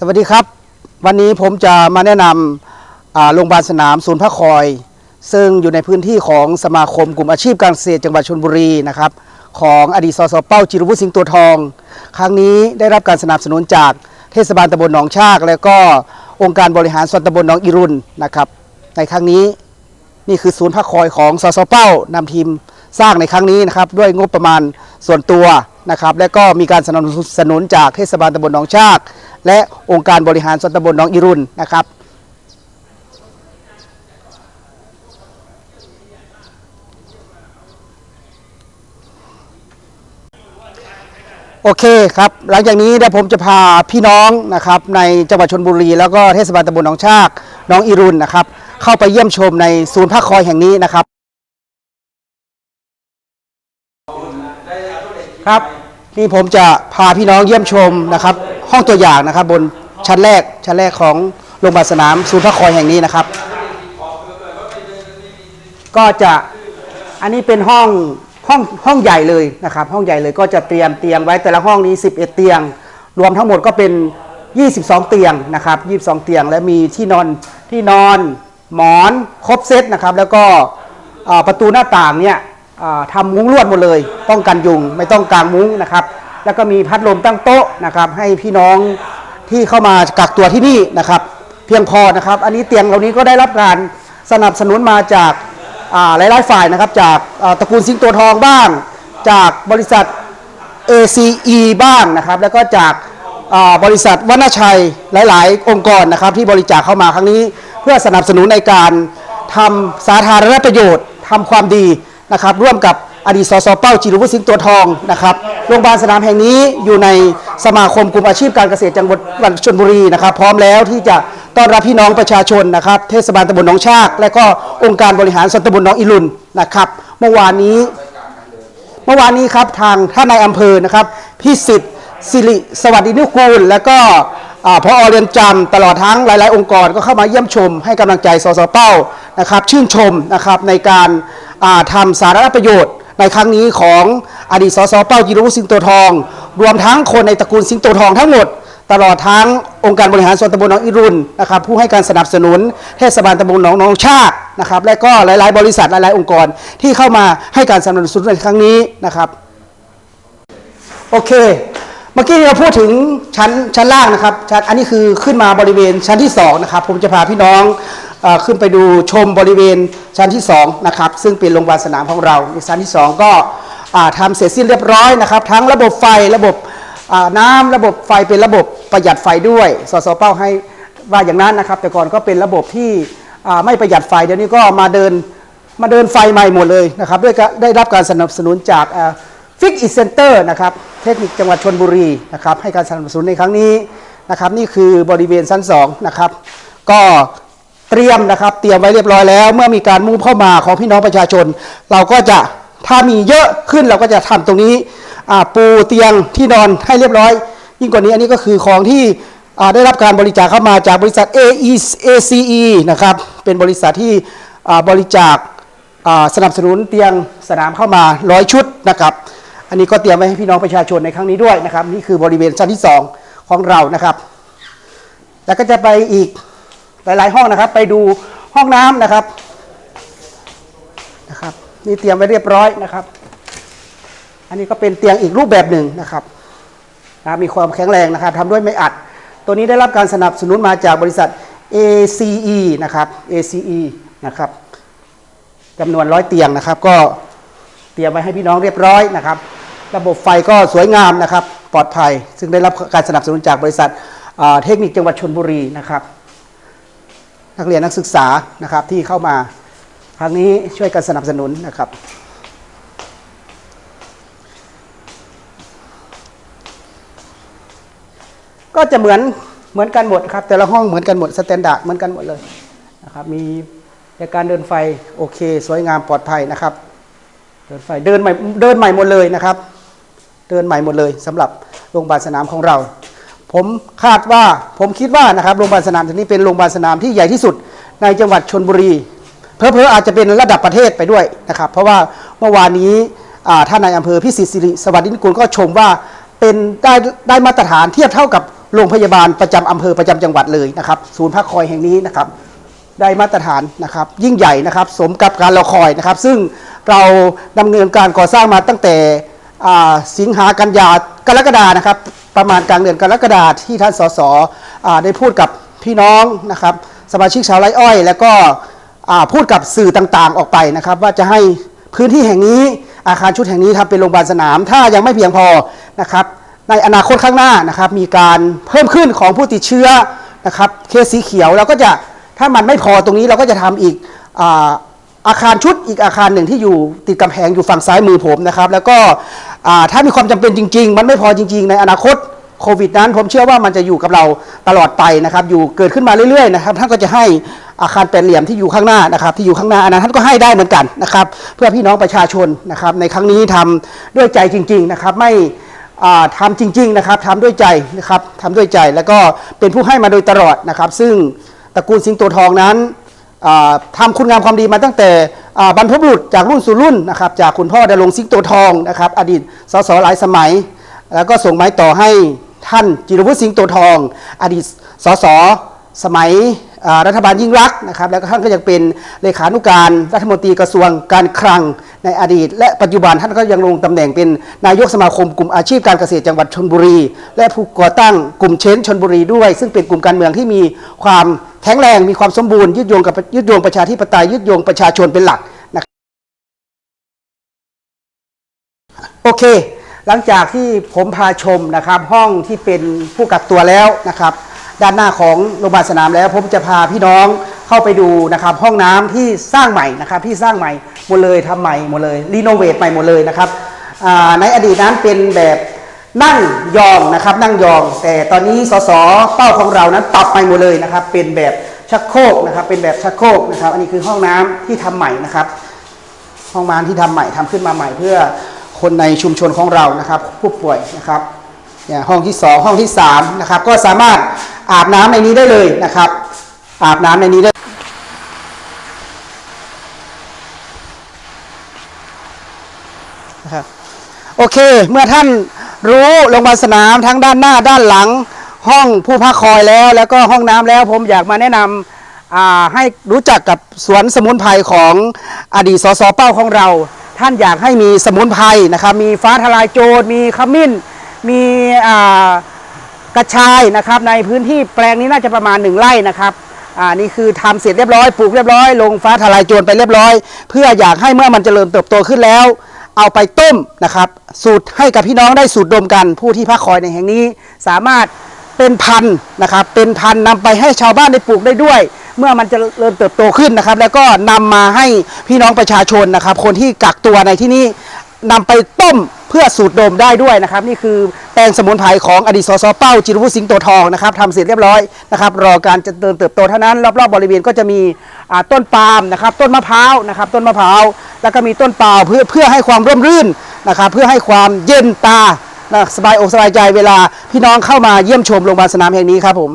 สวัสดีครับ วันนี้ผมจะมาแนะนำโรงพยาบาลสนามศูนย์พระคอย ซึ่งอยู่ในพื้นที่ของสมาคมกลุ่มอาชีพการเกษตรจังหวัดชลบุรีนะครับของอดีตสสเป้าจิรวุฒิสิงห์ตัวทอง ครั้งนี้ได้รับการสนับสนุนจากเทศบาลตำบลหนองชาก และก็องค์การบริหารส่วนตำบลหนองอิรุนนะครับในครั้งนี้นี่คือศูนย์พักคอยของสสเป้านำทีม สร้างในครั้งนี้นะครับด้วยงบประมาณส่วนตัวนะครับและก็มีการสนับสนุนจากเทศบาลตำบลหนองชาก และองค์การบริหารส่วนตำบลหนองอิรุนนะครับโอเคครับ หลังจากนี้เดี๋ยวผมจะพาพี่น้องนะครับในจังหวัดชนบุรี แล้วก็เทศบาลตำบลหนองชากหน้องอิรุนนะครับเข้าไปเยี่ยมชมในศูนย์พักคอยแห่งนี้นะครับ ครับ นี่ผมจะพาพี่น้องเยี่ยมชมนะครับ ห้องตัวอย่างนะครับ บนชั้นแรกชั้นแรกของโรงพยาบาลสนามศูนย์พักคอยแห่งนี้นะครับ ก็จะอันนี้เป็นห้องห้องห้องใหญ่เลยนะครับ ห้องใหญ่เลยก็จะเตรียมเตียงไว้แต่ละห้องนี้ 11 เตียง รวมทั้งหมดก็เป็น 22 เตียงนะครับ22 เตียงและมีที่นอนที่นอนหมอนครบเซตนะครับ แล้วก็ประตูหน้าต่างเนี่ย ทำมุ้งลวดหมดเลย ป้องกันยุงไม่ต้องกางมุ้งนะครับ แล้วก็มีพัดลมตั้งโต๊ะนะครับ ให้พี่น้องที่เข้ามากักตัวที่นี่นะครับ เพียงพอนะครับ อันนี้เตียงเหล่านี้ก็ได้รับการสนับสนุนมาจากอ่าหลายๆฝ่ายนะครับ จากตระกูลสิงห์ตัวทองบ้าง จากบริษัท ACE บ้างนะครับ แล้วก็จากบริษัทวรรณชัยหลาย ๆ องค์กรนะครับ ที่บริจาคเข้ามาครั้งนี้ เพื่อสนับสนุนในการทำสาธารณประโยชน์ทำความดี นะครับร่วมกับอดีตสสเป้าจิรุวุฒิสิงห์ตัวทองนะครับโรงพยาบาลสนามแห่งนี้อยู่ในสมาคมกลุ่มอาชีพการเกษตรจังหวัดชลบุรีนะครับ พร้อมแล้วที่จะต้อนรับพี่น้องประชาชนนะครับ เทศบาลตำบลหนองชาก และก็องค์การบริหารส่วนตำบลหนองอิรุนนะครับ เมื่อวานนี้ เมื่อวานนี้ครับทางท่านนายอำเภอนะครับพี่สิทธิ์สิริสวัสดินุกูล และก็อ่าพอเรียนจำตลอดทั้งหลาย ๆ องค์กรก็เข้ามาเยี่ยมชม ให้กำลังใจสสเป้านะครับ ชื่นชมนะครับในการ ทำสาธารณประโยชน์ ในครั้งนี้ของอดีตสสเป้าจิรุสิงโตทอง รวมทั้งคนในตระกูลสิงโตทองทั้งหมด ตลอดทั้งองค์การบริหารส่วนตำบลหนองอิรุนนะครับผู้ให้การสนับสนุนเทศบาลตำบลหนองหนองชากนะครับและก็หลาย ๆ บริษัทหลาย ๆ องค์กรที่เข้ามาให้การสนับสนุนในครั้งนี้นะครับโอเคเมื่อกี้เราพูดถึงชั้นชั้นล่างนะครับชั้นอันนี้คือขึ้นมาบริเวณชั้นที่สองนะครับผมจะพาพี่น้อง ขึ้นไปดูชมบริเวณชั้นที่สองนะครับซึ่งเป็นโรงพยาบาลสนามของเราในชั้นที่สองก็อ่าทำเสร็จสิ้นเรียบร้อยนะครับ ทั้งระบบไฟระบบน้ำระบบไฟเป็นระบบประหยัดไฟด้วยสสเป้าให้ว่าอย่างนั้นนะครับ แต่ก่อนก็เป็นระบบที่ไม่ประหยัดไฟเดี๋ยวนี้ก็มาเดินมาเดินไฟใหม่หมดเลยนะครับด้วยได้รับการสนับสนุนจากฟิกอิเซนเตอร์นะครับเทคนิคจังหวัดชนบุรีนะครับให้การสนับสนุนในครั้งนี้นะครับนี่คือบริเวณชั้น2นะครับก็ เตรียมนะครับ เตรียมไว้เรียบร้อยแล้ว เมื่อมีการมุ่งเข้ามาของพี่น้องประชาชน เราก็จะถ้ามีเยอะขึ้นเราก็จะทำตรงนี้ปูเตียงที่นอนให้เรียบร้อย ยิ่งกว่านี้อันนี้ก็คือของที่ได้รับการบริจาคเข้ามาจากบริษัท AE ACE นะครับเป็นบริษัทที่บริจาคสนับสนุนเตียงสนามเข้ามาร้อยชุดนะครับ อันนี้ก็เตรียมไว้ให้พี่น้องประชาชนในครั้งนี้ด้วยนะครับ นี่คือบริเวณชั้นที่ 2 ของเรานะครับ แล้วก็จะไปอีก หลาย ๆ ห้องนะครับ ไปดูห้องน้ำนะครับนะครับ นี่เตรียมไว้เรียบร้อยนะครับ อันนี้ก็เป็นเตียงอีกรูปแบบหนึ่งนะครับนะมีความแข็งแรงนะครับทำด้วยไม้อัด ตัวนี้ได้รับการสนับสนุนมาจากบริษัท ACE นะครับ ACE นะครับจำนวนร้อยเตียงนะครับ ก็เตรียมไว้ให้พี่น้องเรียบร้อยนะครับ ระบบไฟก็สวยงามนะครับ ปลอดภัย ซึ่งได้รับการสนับสนุนจากบริษัทเทคนิคจังหวัดชนบุรีนะครับ นักเรียนนักศึกษานะครับที่เข้ามาครั้งนี้ช่วยกันสนับสนุนนะครับ ก็จะเหมือนเหมือนกันหมดครับ แต่ละห้องเหมือนกันหมดสแตนดาร์ดเหมือนกันหมดเลยนะครับมีในการเดินไฟโอเค สวยงามปลอดภัยนะครับ เดินไฟเดินใหม่เดินใหม่หมดเลยนะครับ เดินใหม่หมดเลยสำหรับโรงพยาบาลสนามของเรา ผมคาดว่าผมคิดว่านะครับโรงพยาบาลสนามที่นี้เป็นโรงพยาบาลสนามที่ใหญ่ที่สุดในจังหวัดชนบุรี เพอเพอๆอาจจะเป็นระดับประเทศไปด้วยนะครับ เพราะว่าเมื่อวานนี้ท่านนายอำเภอพิสิทธิสิริสวัสดินกุลก็ชมว่าเป็นได้ได้มาตรฐานเทียบเท่ากับโรงพยาบาลประจำอำเภอประจำจังหวัดเลยนะครับ ศูนย์พักคอยแห่งนี้นะครับได้มาตรฐานนะครับยิ่งใหญ่นะครับสมกับการรอคอยนะครับ ซึ่งเราดำเนินการก่อสร้างมาตั้งแต่สิงหากันยากรกฎานะครับ ประมาณกลางเดือนกรกฎาที่ท่านสสอ่าได้พูดกับพี่น้องนะครับสมาชิกชาวไร่อ้อย แล้วก็อ่าพูดกับสื่อต่างๆออกไปนะครับว่าจะให้พื้นที่แห่งนี้อาคารชุดแห่งนี้ทำเป็นโรงพยาบาลสนาม ถ้ายังไม่เพียงพอนะครับในอนาคตข้างหน้านะครับมีการเพิ่มขึ้นของผู้ติดเชื้อนะครับเคสสีเขียวเราก็จะถ้ามันไม่พอตรงนี้เราก็จะทำอีกอาอาคารชุดอีกอาคารหนึ่งที่อยู่ติดกำแพงอยู่ฝั่งซ้ายมือผมนะครับ แล้วก็ ถ้ามีความจำเป็นจริง ๆ มันไม่พอจริง ๆ ในอนาคตโควิดนั้นผมเชื่อว่ามันจะอยู่กับเราตลอดไปนะครับ อยู่เกิดขึ้นมาเรื่อยๆนะครับท่านก็จะให้อาคารแปดเหลี่ยมที่อยู่ข้างหน้านะครับ ที่อยู่ข้างหน้าอันนั้นท่านก็ให้ได้เหมือนกันนะครับ เพื่อพี่น้องประชาชนนะครับ ในครั้งนี้ทำด้วยใจจริง ๆนะครับ ไม่อ่าทำจริง ๆ นะครับทำด้วยใจนะครับทำด้วยใจแล้วก็เป็นผู้ให้มาโดยตลอดนะครับ ซึ่งตระกูลสิงโตทองนั้นอ่าทำคุณงามความดีมาตั้งแต่ บรรพบุรุษจากรุ่นสู่รุ่นนะครับจากคุณพ่อดำรงสิงโตทองนะครับอดีตสสหลายสมัย แล้วก็ส่งไม้ต่อให้ท่านจิรวุฒิสิงโตทอง อดีตสสสมัยรัฐบาลยิ่งรักนะครับแล้วก็ท่านก็ยังเป็นเลขานุการรัฐมนตรีกระทรวงการคลังในอดีต และปัจจุบันท่านก็ยังลงตำแหน่งเป็นนายกสมาคมกลุ่มอาชีพการเกษตรจังหวัดชนบุรี และผู้ก่อตั้งกลุ่มเชนชนบุรีด้วย ซึ่งเป็นกลุ่มการเมืองที่มีความ แข็งแรงมีความสมบูรณ์ยึดโยงกับยึดโยงประชาธิปไตยยึดโยงประชาชนเป็นหลักนะครับโอเค หลังจากที่ผมพาชมนะครับ ห้องที่เป็นผู้กักตัวแล้วนะครับ ด้านหน้าของโรงพยาบาลสนามแล้วผมจะพาพี่น้องเข้าไปดูนะครับ ห้องน้ำที่สร้างใหม่นะครับที่สร้างใหม่หมดเลยทำใหม่หมดเลยรีโนเวทใหม่หมดเลยนะครับในอดีตนั้นเป็นแบบ นั่งยองนะครับนั่งยอง แต่ตอนนี้สสเป้าของเรานั้นปรับใหม่หมดเลยนะครับ เป็นแบบชักโครกนะครับ เป็นแบบชักโครกนะครับ อันนี้คือห้องน้ำที่ทำใหม่นะครับ ห้องน้ำที่ทำใหม่ทำขึ้นมาใหม่เพื่อคนในชุมชนของเรานะครับ ผู้ป่วยนะครับเนี่ยห้องที่สองห้องที่สามนะครับก็สามารถอาบน้ำในนี้ได้เลยนะครับ อาบน้ำในนี้ได้นะครับโอเค เมื่อท่าน รู้โรงพยาบาลสนามทั้งด้านหน้าด้านหลัง ห้องผู้พักคอยแล้ว แล้วก็ห้องน้ำแล้ว ผมอยากมาแนะนำอ่าให้รู้จักกับสวนสมุนไพรของอดีตสสเป้าของเรา ท่านอยากให้มีสมุนไพรนะครับมีฟ้าทลายโจรมีขมิ้น มีกระชายนะครับในพื้นที่แปลงนี้น่าจะประมาณหนึ่งไร่นะครับอ่านี่คือทำเสร็จเรียบร้อยปลูกเรียบร้อยลงฟ้าทลายโจรไปเรียบร้อย เพื่ออยากให้เมื่อมันเจริญเติบโตขึ้นแล้ว เอาไปต้มนะครับสูตรให้กับพี่น้องได้สูตรดมกัน ผู้ที่พักคอยในแห่งนี้ สามารถเป็นพันนะครับ เป็นพันธุ์นำไปให้ชาวบ้านได้ปลูกได้ด้วย เมื่อมันจะเริ่มเติบโตขึ้นนะครับ แล้วก็นำมาให้พี่น้องประชาชนนะครับ คนที่กักตัวในที่นี้ นำไปต้มเพื่อสูตรดมได้ด้วยนะครับ นี่คือแปลงสมุนไพรของอดีตสสเป้าจิรวุฒิสิงห์โตทองนะครับทำเสร็จเรียบร้อยนะครับ รอการจะเติมเติบโตเท่านั้น รอบๆบริเวณก็จะมีต้นปาล์มนะครับ ต้นมะพร้าวนะครับ ต้นมะพร้าวแล้วก็มีต้นเปล่าเพื่อเพื่อให้ความร่มรื่นนะครับ เพื่อให้ความเย็นตานะสบายอกสบายใจเวลาพี่น้องเข้ามาเยี่ยมชมโรงพยาบาลสนามแห่งนี้ครับผม